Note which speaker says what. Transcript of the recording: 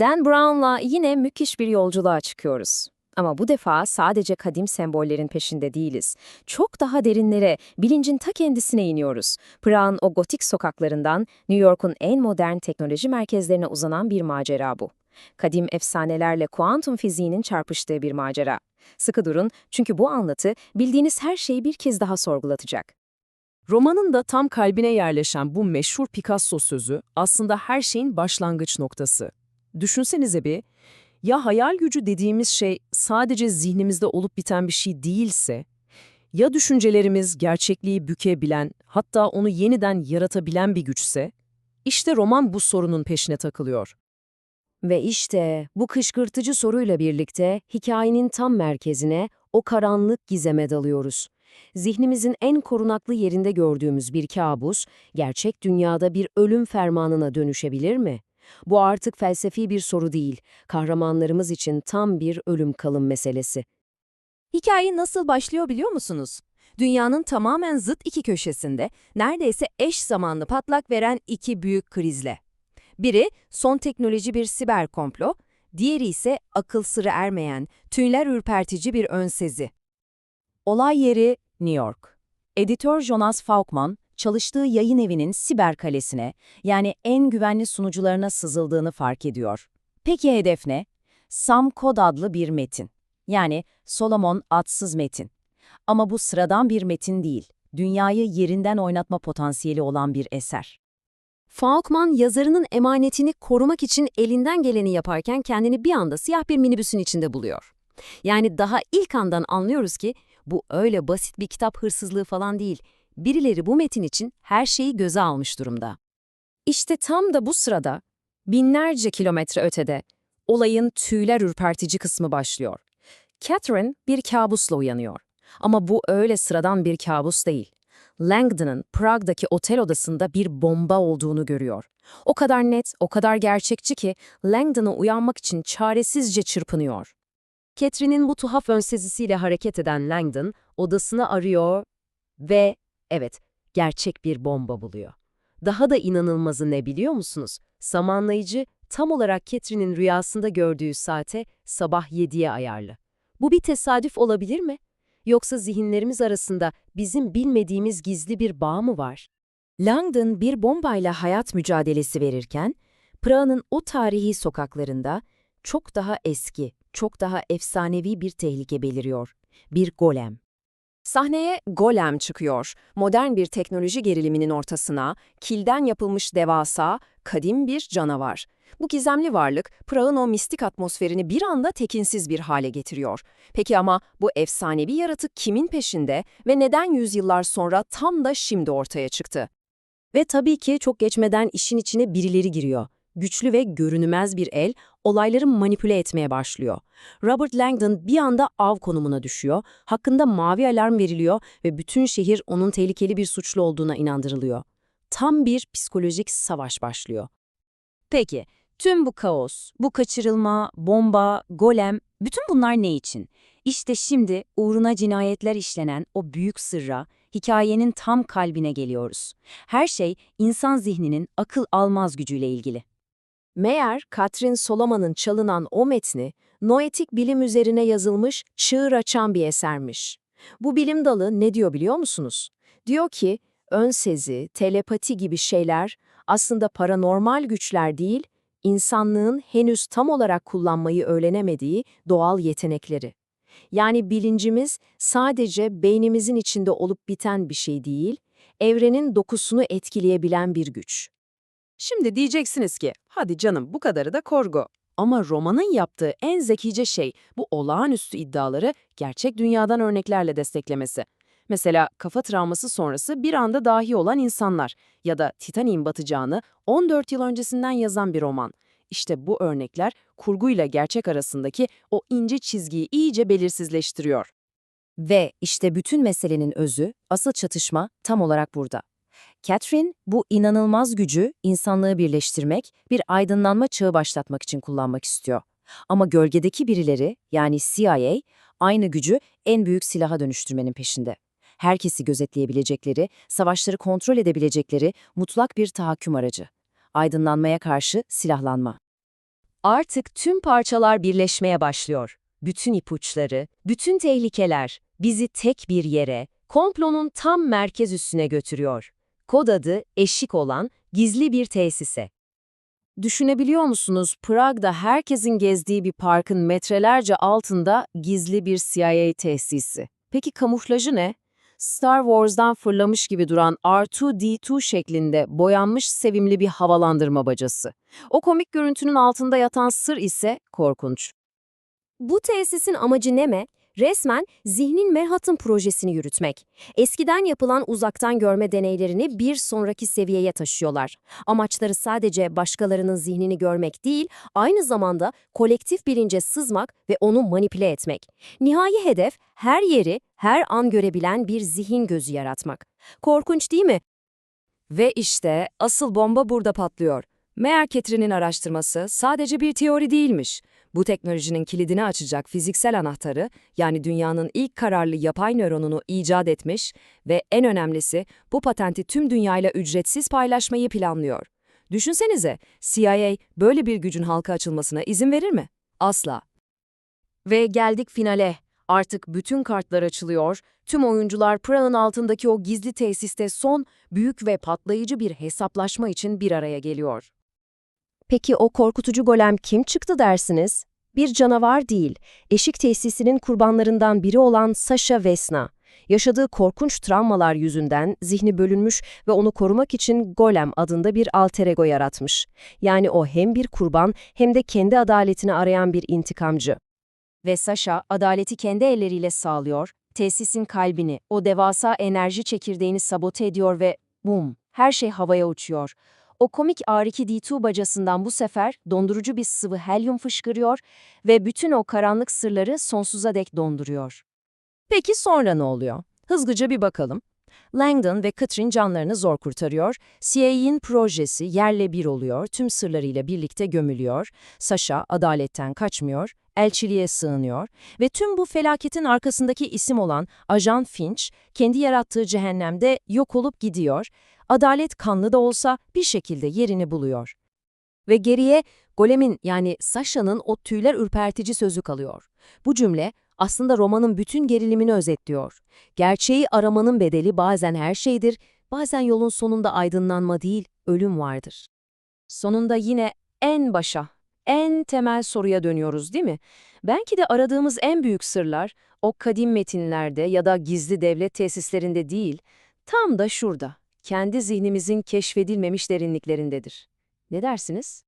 Speaker 1: Dan Brown'la yine müthiş bir yolculuğa çıkıyoruz. Ama bu defa sadece kadim sembollerin peşinde değiliz. Çok daha derinlere, bilincin ta kendisine iniyoruz. Prag'ın o gotik sokaklarından New York'un en modern teknoloji merkezlerine uzanan bir macera bu. Kadim efsanelerle kuantum fiziğinin çarpıştığı bir macera. Sıkı durun çünkü bu anlatı bildiğiniz her şeyi bir kez daha sorgulatacak.
Speaker 2: Romanın da tam kalbine yerleşen bu meşhur Picasso sözü aslında her şeyin başlangıç noktası. Düşünsenize bir, ya hayal gücü dediğimiz şey sadece zihnimizde olup biten bir şey değilse, ya düşüncelerimiz gerçekliği bükebilen, hatta onu yeniden yaratabilen bir güçse, işte roman bu sorunun peşine takılıyor.
Speaker 3: Ve işte bu kışkırtıcı soruyla birlikte hikayenin tam merkezine, o karanlık gizeme dalıyoruz. Zihnimizin en korunaklı yerinde gördüğümüz bir kabus, gerçek dünyada bir ölüm fermanına dönüşebilir mi? Bu artık felsefi bir soru değil, kahramanlarımız için tam bir ölüm kalım meselesi.
Speaker 4: Hikaye nasıl başlıyor biliyor musunuz? Dünyanın tamamen zıt iki köşesinde neredeyse eş zamanlı patlak veren iki büyük krizle. Biri son teknoloji bir siber komplo, diğeri ise akıl sırrı ermeyen, tüyler ürpertici bir önsezi.
Speaker 5: Olay yeri New York. Editör Jonas Faulkman, çalıştığı yayın evinin siber kalesine, yani en güvenli sunucularına sızıldığını fark ediyor. Peki hedef ne? Sam Code adlı bir metin. Yani Solomon adsız metin. Ama bu sıradan bir metin değil, dünyayı yerinden oynatma potansiyeli olan bir eser.
Speaker 3: Faulkman yazarının emanetini korumak için elinden geleni yaparken kendini bir anda siyah bir minibüsün içinde buluyor. Yani daha ilk andan anlıyoruz ki bu öyle basit bir kitap hırsızlığı falan değil. Birileri bu metin için her şeyi göze almış durumda.
Speaker 1: İşte tam da bu sırada, binlerce kilometre ötede, olayın tüyler ürpertici kısmı başlıyor. Catherine bir kabusla uyanıyor. Ama bu öyle sıradan bir kabus değil. Langdon'ın Prag'daki otel odasında bir bomba olduğunu görüyor. O kadar net, o kadar gerçekçi ki Langdon'a uyanmak için çaresizce çırpınıyor.
Speaker 3: Catherine'in bu tuhaf önsezisiyle hareket eden Langdon odasını arıyor ve evet gerçek bir bomba buluyor. Daha da inanılmazı ne biliyor musunuz? Zamanlayıcı tam olarak Catherine'in rüyasında gördüğü saate sabah 7'ye ayarlı. Bu bir tesadüf olabilir mi? Yoksa zihinlerimiz arasında bizim bilmediğimiz gizli bir bağ mı var?
Speaker 5: Langdon bir bombayla hayat mücadelesi verirken, Prag'ın o tarihi sokaklarında çok daha eski, çok daha efsanevi bir tehlike beliriyor. Bir golem.
Speaker 1: Sahneye Golem çıkıyor. Modern bir teknoloji geriliminin ortasına, kilden yapılmış devasa, kadim bir canavar. Bu gizemli varlık, Prag'ın o mistik atmosferini bir anda tekinsiz bir hale getiriyor. Peki ama bu efsanevi yaratık kimin peşinde ve neden yüzyıllar sonra tam da şimdi ortaya çıktı?
Speaker 3: Ve tabii ki çok geçmeden işin içine birileri giriyor. Güçlü ve görünmez bir el olayları manipüle etmeye başlıyor. Robert Langdon bir anda av konumuna düşüyor, hakkında mavi alarm veriliyor ve bütün şehir onun tehlikeli bir suçlu olduğuna inandırılıyor. Tam bir psikolojik savaş başlıyor.
Speaker 5: Peki, tüm bu kaos, bu kaçırılma, bomba, golem, bütün bunlar ne için? İşte şimdi uğruna cinayetler işlenen o büyük sırra, hikayenin tam kalbine geliyoruz. Her şey insan zihninin akıl almaz gücüyle ilgili.
Speaker 3: Meğer Katrin Solomon'un çalınan o metni, noetik bilim üzerine yazılmış çığır açan bir esermiş. Bu bilim dalı ne diyor biliyor musunuz? Diyor ki, ön sezi, telepati gibi şeyler aslında paranormal güçler değil, insanlığın henüz tam olarak kullanmayı öğrenemediği doğal yetenekleri. Yani bilincimiz sadece beynimizin içinde olup biten bir şey değil, evrenin dokusunu etkileyebilen bir güç.
Speaker 2: Şimdi diyeceksiniz ki, hadi canım bu kadarı da korgu. Ama romanın yaptığı en zekice şey bu olağanüstü iddiaları gerçek dünyadan örneklerle desteklemesi. Mesela kafa travması sonrası bir anda dahi olan insanlar ya da Titanic'in batacağını 14 yıl öncesinden yazan bir roman. İşte bu örnekler kurguyla gerçek arasındaki o ince çizgiyi iyice belirsizleştiriyor.
Speaker 5: Ve işte bütün meselenin özü, asıl çatışma tam olarak burada. Catherine bu inanılmaz gücü insanlığı birleştirmek, bir aydınlanma çağı başlatmak için kullanmak istiyor. Ama gölgedeki birileri, yani CIA, aynı gücü en büyük silaha dönüştürmenin peşinde. Herkesi gözetleyebilecekleri, savaşları kontrol edebilecekleri mutlak bir tahakküm aracı. Aydınlanmaya karşı silahlanma.
Speaker 3: Artık tüm parçalar birleşmeye başlıyor. Bütün ipuçları, bütün tehlikeler bizi tek bir yere, komplonun tam merkez üssüne götürüyor. Kod adı eşik olan gizli bir tesise. Düşünebiliyor musunuz? Prag'da herkesin gezdiği bir parkın metrelerce altında gizli bir CIA tesisi. Peki kamuflajı ne? Star Wars'dan fırlamış gibi duran R2-D2 şeklinde boyanmış sevimli bir havalandırma bacası. O komik görüntünün altında yatan sır ise korkunç.
Speaker 6: Bu tesisin amacı ne mi? Resmen zihnin Manhattan projesini yürütmek. Eskiden yapılan uzaktan görme deneylerini bir sonraki seviyeye taşıyorlar. Amaçları sadece başkalarının zihnini görmek değil, aynı zamanda kolektif bilince sızmak ve onu manipüle etmek. Nihai hedef her yeri, her an görebilen bir zihin gözü yaratmak. Korkunç değil mi?
Speaker 3: Ve işte asıl bomba burada patlıyor. Meğer Catherine'in araştırması sadece bir teori değilmiş. Bu teknolojinin kilidini açacak fiziksel anahtarı, yani dünyanın ilk kararlı yapay nöronunu icat etmiş ve en önemlisi bu patenti tüm dünyayla ücretsiz paylaşmayı planlıyor. Düşünsenize, CIA böyle bir gücün halka açılmasına izin verir mi? Asla. Ve geldik finale. Artık bütün kartlar açılıyor, tüm oyuncular Prag'ın altındaki o gizli tesiste son, büyük ve patlayıcı bir hesaplaşma için bir araya geliyor.
Speaker 6: Peki o korkutucu golem kim çıktı dersiniz? Bir canavar değil, eşik tesisinin kurbanlarından biri olan Sasha Vesna. Yaşadığı korkunç travmalar yüzünden zihni bölünmüş ve onu korumak için Golem adında bir alter ego yaratmış. Yani o hem bir kurban hem de kendi adaletini arayan bir intikamcı.
Speaker 3: Ve Sasha adaleti kendi elleriyle sağlıyor, tesisin kalbini, o devasa enerji çekirdeğini sabote ediyor ve bum, her şey havaya uçuyor. O komik R2-D2 bacasından bu sefer dondurucu bir sıvı helyum fışkırıyor ve bütün o karanlık sırları sonsuza dek donduruyor. Peki sonra ne oluyor? Hızlıca bir bakalım. Langdon ve Catherine canlarını zor kurtarıyor. CIA'in projesi yerle bir oluyor, tüm sırlarıyla birlikte gömülüyor. Sasha adaletten kaçmıyor, elçiliğe sığınıyor ve tüm bu felaketin arkasındaki isim olan Ajan Finch, kendi yarattığı cehennemde yok olup gidiyor. Adalet kanlı da olsa bir şekilde yerini buluyor. Ve geriye Golem'in yani Sasha'nın o tüyler ürpertici sözü kalıyor. Bu cümle aslında romanın bütün gerilimini özetliyor. Gerçeği aramanın bedeli bazen her şeydir, bazen yolun sonunda aydınlanma değil, ölüm vardır. Sonunda yine en başa, en temel soruya dönüyoruz değil mi? Belki de aradığımız en büyük sırlar o kadim metinlerde ya da gizli devlet tesislerinde değil, tam da şurada, kendi zihnimizin keşfedilmemiş derinliklerindedir. Ne dersiniz?